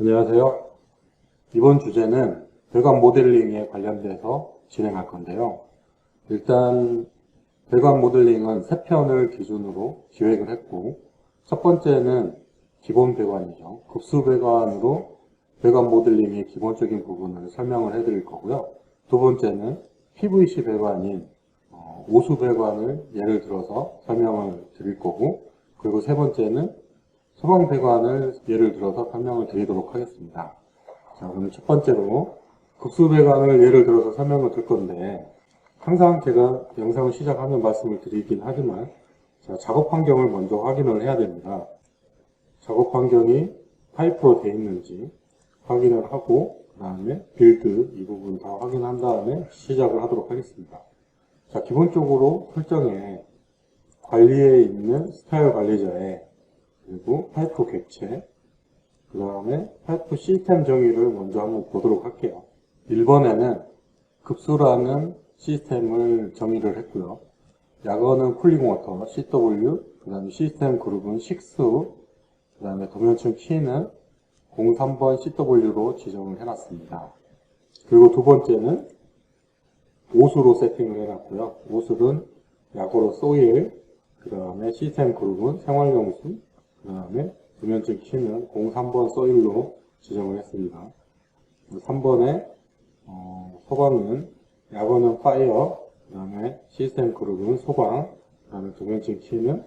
안녕하세요. 이번 주제는 배관 모델링에 관련돼서 진행할 건데요. 일단 배관 모델링은 세 편을 기준으로 기획을 했고 첫 번째는 기본 배관이죠. 급수 배관으로 배관 모델링의 기본적인 부분을 설명을 해드릴 거고요. 두 번째는 PVC 배관인 어, 오수 배관을 예를 들어서 설명을 드릴 거고 그리고 세 번째는 소방 배관을 예를 들어서 설명을 드리도록 하겠습니다. 자, 그럼 첫 번째로 급수 배관을 예를 들어서 설명을 드릴 건데 항상 제가 영상을 시작하면 말씀을 드리긴 하지만 자, 작업 환경을 먼저 확인을 해야 됩니다. 작업 환경이 파이프로 되어 있는지 확인을 하고 그 다음에 빌드 이 부분 다 확인한 다음에 시작을 하도록 하겠습니다. 자, 기본적으로 설정에 관리에 있는 스타일 관리자에 그리고 파이프 객체 그 다음에 파이프 시스템 정의를 먼저 한번 보도록 할게요. 1번에는 급수라는 시스템을 정의를 했고요. 약어는 쿨링워터 CW 그 다음에 시스템 그룹은 식수 그 다음에 도면층 키는 03번 CW로 지정을 해놨습니다. 그리고 두 번째는 오수로 세팅을 해놨고요. 오수는 약어로 소일 그 다음에 시스템 그룹은 생활용수 그 다음에 도면층 키는 03번 소일로 지정을 했습니다. 3번에 어, 소방은 약어는 파이어 그 다음에 시스템 그룹은 소방 그 다음에 도면층 키는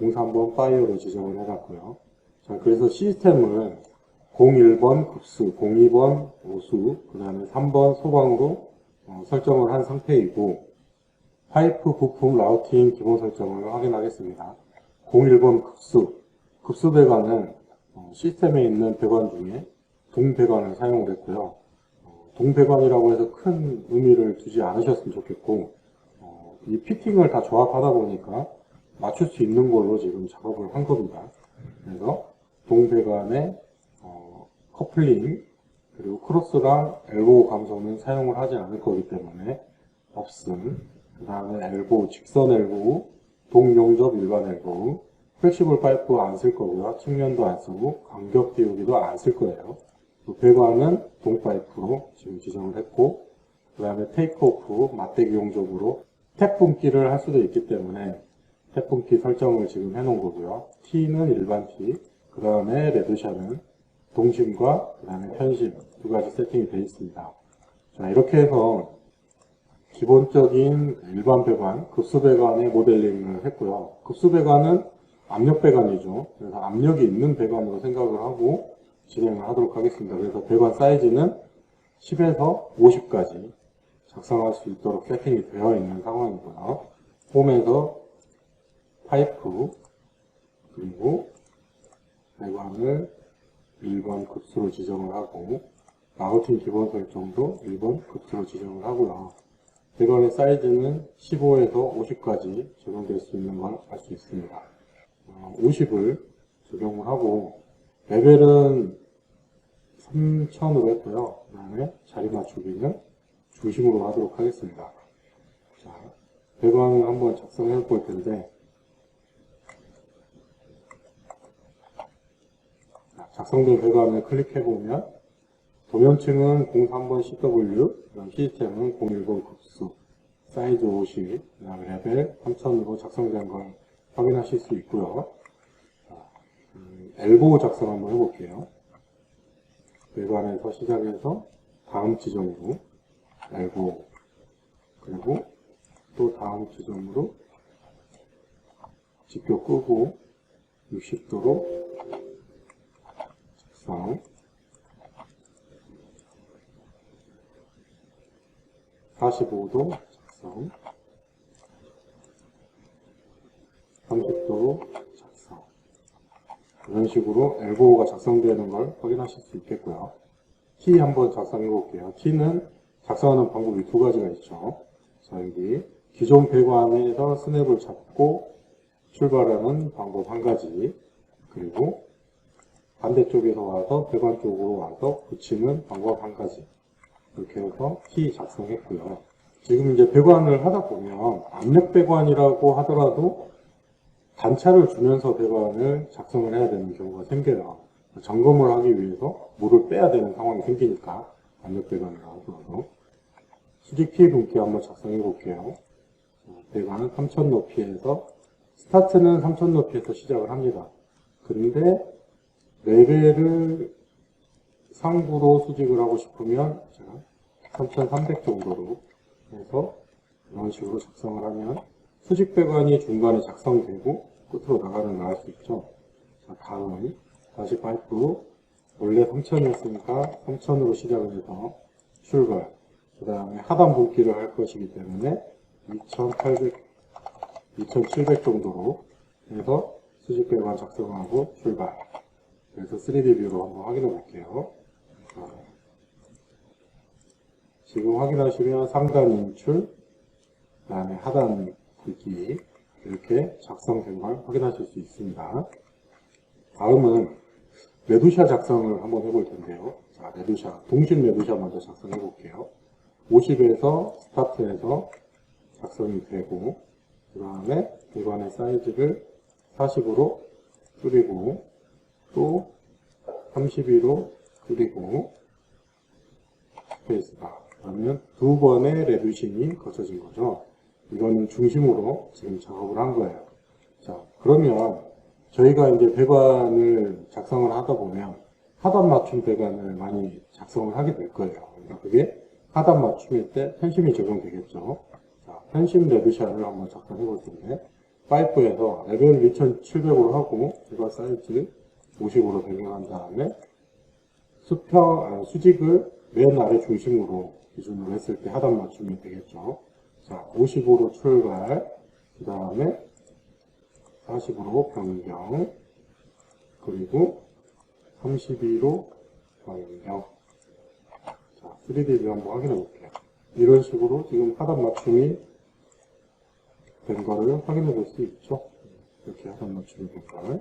03번 파이어로 지정을 해놨고요. 자, 그래서 시스템을 01번 급수, 02번 오수, 그 다음에 3번 소방으로 어, 설정을 한 상태이고 파이프 부품 라우팅 기본 설정을 확인하겠습니다. 01번 급수, 급수 배관은 어, 시스템에 있는 배관 중에 동배관을 사용을 했고요. 어, 동배관이라고 해서 큰 의미를 두지 않으셨으면 좋겠고 어, 이 피팅을 다 조합하다 보니까 맞출 수 있는 걸로 지금 작업을 한 겁니다. 그래서 동배관의 어, 커플링 그리고 크로스랑 엘보우 감소는 사용을 하지 않을 거기 때문에 없음 그 다음에 엘보우 직선 엘보우 동용접 일반 엘보 우 플렉시블 파이프 안 쓸 거고요 측면도 안 쓰고 간격 띄우기도 안 쓸 거예요 또 배관은 동파이프로 지금 지정을 했고 그 다음에 테이크오프 맞대기 용접으로 탭 분기를 할 수도 있기 때문에 탭 분기 설정을 지금 해놓은 거고요 T는 일반 T 그 다음에 레드샷은 동심과 그 다음에 편심 두 가지 세팅이 되어 있습니다. 자 이렇게 해서 기본적인 일반 배관, 급수 배관의 모델링을 했고요. 급수 배관은 압력 배관이죠. 그래서 압력이 있는 배관으로 생각을 하고 진행을 하도록 하겠습니다. 그래서 배관 사이즈는 10에서 50까지 작성할 수 있도록 세팅이 되어 있는 상황이고요. 홈에서 파이프 그리고 배관을 1번 급수로 지정을 하고 마우팅 기본 설정도 1번 급수로 지정을 하고요. 배관의 사이즈는 15에서 50까지 적용될 수 있는 걸 알 수 있습니다. 50을 적용을 하고 레벨은 3000으로 했고요. 그 다음에 자리 맞추기는 중심으로 하도록 하겠습니다. 자, 배관을 한번 작성해 볼 텐데 작성된 배관을 클릭해 보면 도면층은 03번 CW, 시스템은 01번 급수, 사이즈 50, 그 다음 레벨 3000으로 작성된 걸 확인하실 수 있고요. 음, 엘보우 작성 한번 해볼게요. 배관에서 시작해서 다음 지점으로 엘보우 그리고 또 다음 지점으로 직교 끄고 60도로 작성 45도 작성 30도로 작성. 이런 식으로 엘보가 작성되는 걸 확인하실 수 있겠고요. 키 한번 작성해 볼게요. 키는 작성하는 방법이 두 가지가 있죠. 자 여기 기존 배관에서 스냅을 잡고 출발하는 방법 한 가지. 그리고 반대쪽에서 와서 배관 쪽으로 와서 붙이는 방법 한 가지. 이렇게 해서 키 작성했고요. 지금 이제 배관을 하다 보면 압력 배관이라고 하더라도 단차를 주면서 배관을 작성을 해야 되는 경우가 생겨요. 점검을 하기 위해서 물을 빼야 되는 상황이 생기니까 압력 배관을 하더라도 수직 T 분기 한번 작성해 볼게요. 자, 배관은 3000 높이에서 스타트는 3000 높이에서 시작을 합니다. 근데 레벨을 상부로 수직을 하고 싶으면 제가 3300 정도로 해서 이런 식으로 작성을 하면 수직 배관이 중간에 작성되고 끝으로 나가는 걸알수 있죠. 자, 다음 다시 파이프 원래 3000이었으니까 3000으로 시작을 해서 출발 그 다음에 하단 분기를 할 것이기 때문에 2800 2700 정도로 해서 수직 배관 작성하고 출발 그래서 3D 뷰로 한번 확인해 볼게요. 자, 지금 확인하시면 상단 인출, 그 다음에 하단 굵기 이렇게 작성된 걸 확인하실 수 있습니다. 다음은 매도샤 작성을 한번 해볼 텐데요. 자, 매도샤, 동신 매도샤 먼저 작성해 볼게요. 50에서 스타트해서 작성이 되고, 그 다음에 배관의 사이즈를 40으로 줄이고, 또 32로 줄이고, 스페이스바. 그러면 두 번의 레뷰싱이 거쳐진 거죠. 이거는 중심으로 지금 작업을 한 거예요. 자, 그러면 저희가 이제 배관을 작성을 하다 보면 하단 맞춤 배관을 많이 작성을 하게 될 거예요. 그러니까 그게 하단 맞춤일 때 편심이 적용되겠죠. 자, 편심 레드샷을 한번 작성해 볼 텐데 파이프에서 레벨 2700으로 하고 배관 사이즈 50으로 변경한 다음에 수평, 아, 수직을 맨 아래 중심으로 기준으로 했을 때 하단 맞춤이 되겠죠. 자, 50으로 출발, 그 다음에 40으로 변경, 그리고 32로 변경. 자, 3D 뷰 한번 확인해 볼게요. 이런 식으로 지금 하단 맞춤이 된 거를 확인해 볼 수 있죠. 이렇게 하단 맞춤이 된 걸.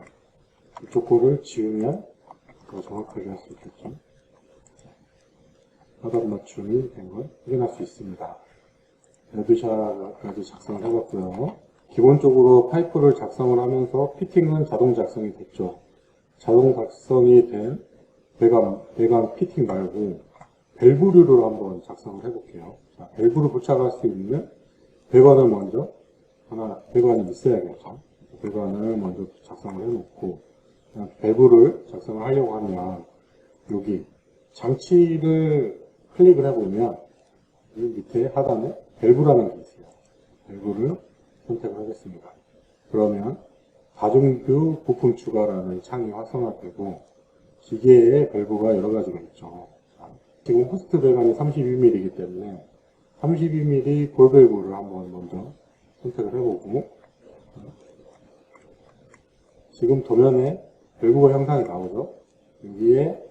이쪽 거를 지우면 더 정확하게 할 수 있겠죠. 하단 맞춤이 된 걸 확인할 수 있습니다. 레드샷까지 작성을 해봤고요. 기본적으로 파이프를 작성을 하면서 피팅은 자동 작성이 됐죠. 자동 작성이 된 배관, 배관 피팅 말고 밸브류를 한번 작성을 해볼게요. 자, 밸브를 부착할 수 있는 배관을 먼저 하나 배관이 있어야겠죠. 배관을 먼저 작성을 해놓고 밸브를 작성을 하려고 하면 여기 장치를 클릭을 해보면 이 밑에 하단에 밸브라는 게 있어요. 밸브를 선택을 하겠습니다. 그러면 다중뷰 부품 추가라는 창이 활성화되고 기계에 밸브가 여러 가지가 있죠. 자, 지금 호스트 배관이 32mm이기 때문에 32mm 볼 밸브를 한번 먼저 선택을 해보고 지금 도면에 밸브가 형상이 나오죠. 여기에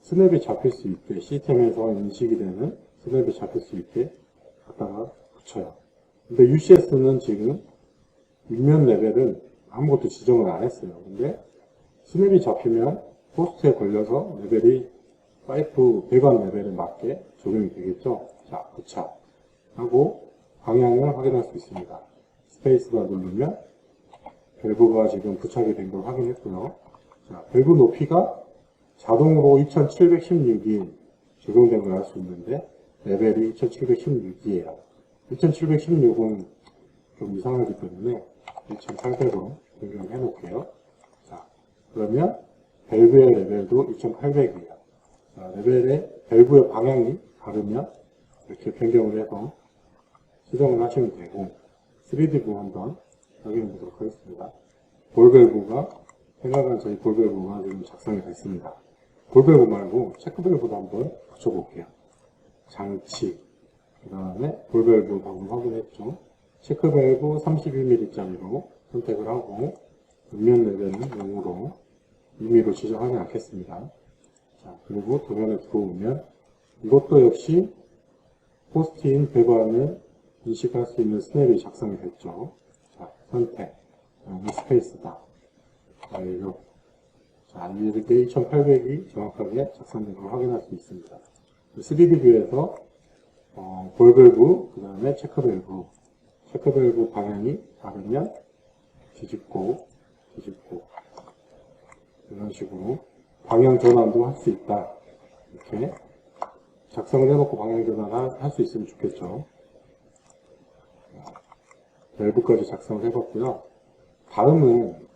스냅이 잡힐 수 있게 시스템에서 인식이 되는 스냅이 잡힐 수 있게 갖다가 붙여요. 근데 UCS는 지금 윗면 레벨은 아무것도 지정을 안 했어요. 근데 스냅이 잡히면 호스트에 걸려서 레벨이 파이프 배관 레벨에 맞게 적용이 되겠죠. 자, 부착 하고 방향을 확인할 수 있습니다. 스페이스바 누르면 밸브가 지금 부착이 된 걸 확인했고요. 자, 밸브 높이가 자동으로 2716이 적용된 걸 알 수 있는데 레벨이 2716이에요. 2716은 좀 이상하기 때문에 2800으로 변경 해 놓을게요. 자, 그러면 밸브의 레벨도 2800이에요. 자, 레벨의 밸브의 방향이 다르면 이렇게 변경을 해서 수정을 하시면 되고 3D 뷰 한번 확인해 보도록 하겠습니다. 볼 밸브가 생각한 저희 볼 밸브가 지금 작성이 됐습니다. 볼 밸브 말고 체크 밸브도 한번 붙여볼게요. 장치 그 다음에 볼 밸브 방금 확인했죠. 체크 밸브 31mm짜리로 선택을 하고 음면 레벨은 0으로 임의로 지정하지 않겠습니다. 자, 그리고 도면에 들어오면 이것도 역시 포스트인 배관을 인식할 수 있는 스냅이 작성이 됐죠. 자, 선택, 여기 스페이스다. 완료. 자, 이렇게 2800이 정확하게 작성된 걸 확인할 수 있습니다. 3D 뷰에서 어, 볼 밸브, 그 다음에 체크 밸브, 체크 밸브 방향이 다르면 뒤집고, 뒤집고 이런 식으로 방향 전환도 할 수 있다. 이렇게 작성을 해놓고 방향 전환을 할 수 있으면 좋겠죠. 밸브까지 작성을 해봤고요. 다음은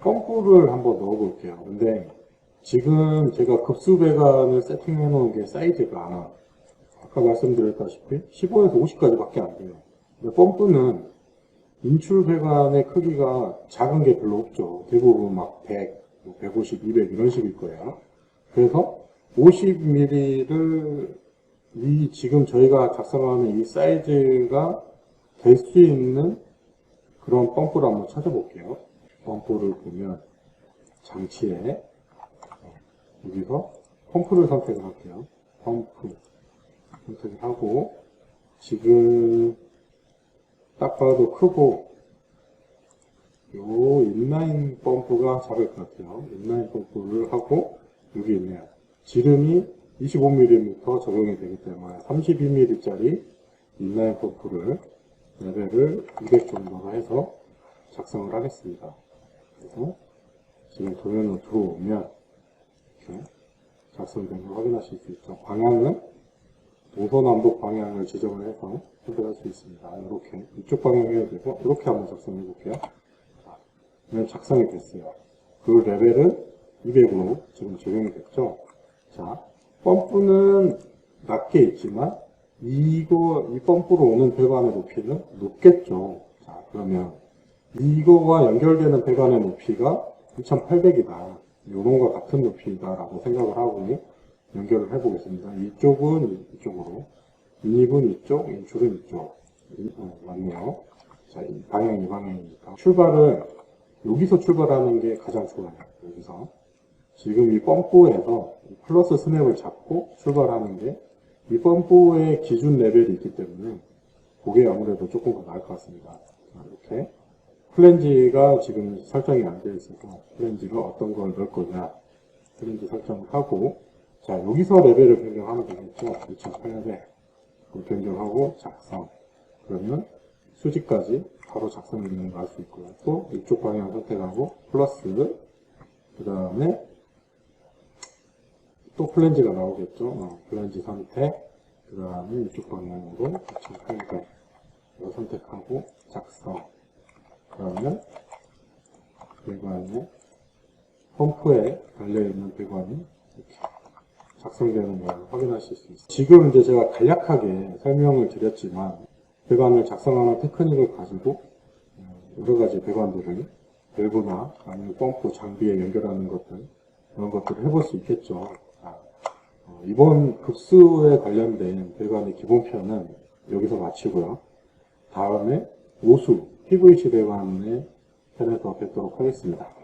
펌프를 한번 넣어볼게요. 근데 지금 제가 급수 배관을 세팅해 놓은 게 사이즈가 아까 말씀드렸다시피 15에서 50까지 밖에 안 돼요. 근데 펌프는 인출 배관의 크기가 작은 게 별로 없죠. 대부분 막 100, 150, 200 이런 식일 거예요. 그래서 50mm를 이 지금 저희가 작성하는 이 사이즈가 될 수 있는 그런 펌프를 한번 찾아볼게요. 펌프를 보면 장치에 여기서 펌프를 선택을 할게요. 펌프 선택을 하고 지금 딱 봐도 크고 요 인라인 펌프가 작을 것 같아요. 인라인 펌프를 하고 여기 있네요. 지름이 25mm 적용이 되기 때문에 32mm짜리 인라인 펌프를 레벨을 200 정도로 해서 작성을 하겠습니다. 그래서 지금 도면으로 들어오면 이렇게 작성된 걸 확인하실 수 있죠. 방향은 동서남북 방향을 지정을 해서 선택할 수 있습니다. 이렇게 이쪽 방향 해야 되고 이렇게 한번 작성해 볼게요. 자, 그러면 작성이 됐어요. 그 레벨은 200으로 지금 적용이 됐죠. 자, 펌프는 낮게 있지만 이거 이 펌프로 오는 배관의 높이는 높겠죠. 자, 그러면 이거와 연결되는 배관의 높이가 2800이다. 요런과 같은 높이다라고 생각을 하고 연결을 해보겠습니다. 이쪽은 이쪽으로, 인입은 이쪽, 인출은 이쪽. 이- 어, 맞네요. 자, 이 방향 이 방향이니까. 출발을 여기서 출발하는 게 가장 좋아요. 여기서. 지금 이 펌프에서 이 플러스 스냅을 잡고 출발하는 게 이 펌프의 기준 레벨이 있기 때문에 그게 아무래도 조금 더 나을 것 같습니다. 자, 이렇게. 플랜지가 지금 설정이 안 되어 있어서 플랜지를 어떤 걸 넣을 거냐 플랜지 설정을 하고 자 여기서 레벨을 변경하면 되겠죠? 2008년에 변경하고 작성. 그러면 수직까지 바로 작성이 되는 걸알수 있고요 또 이쪽 방향 선택하고 플러스 그 다음에 또 플랜지가 나오겠죠? 어, 플랜지 선택. 그 다음에 이쪽 방향으로 2800 이거 선택하고 작성 그러면 배관에 펌프에 달려있는 배관이 이렇게 작성되는 걸 확인하실 수 있어요. 지금 이제 제가 간략하게 설명을 드렸지만 배관을 작성하는 테크닉을 가지고 어, 여러 가지 배관들을 밸브나 아니면 펌프 장비에 연결하는 것들 이런 것들을 해볼 수 있겠죠. 아, 어, 이번 급수에 관련된 배관의 기본편은 여기서 마치고요. 다음에 오수 PVC 배관의 편에서 뵙도록 하겠습니다.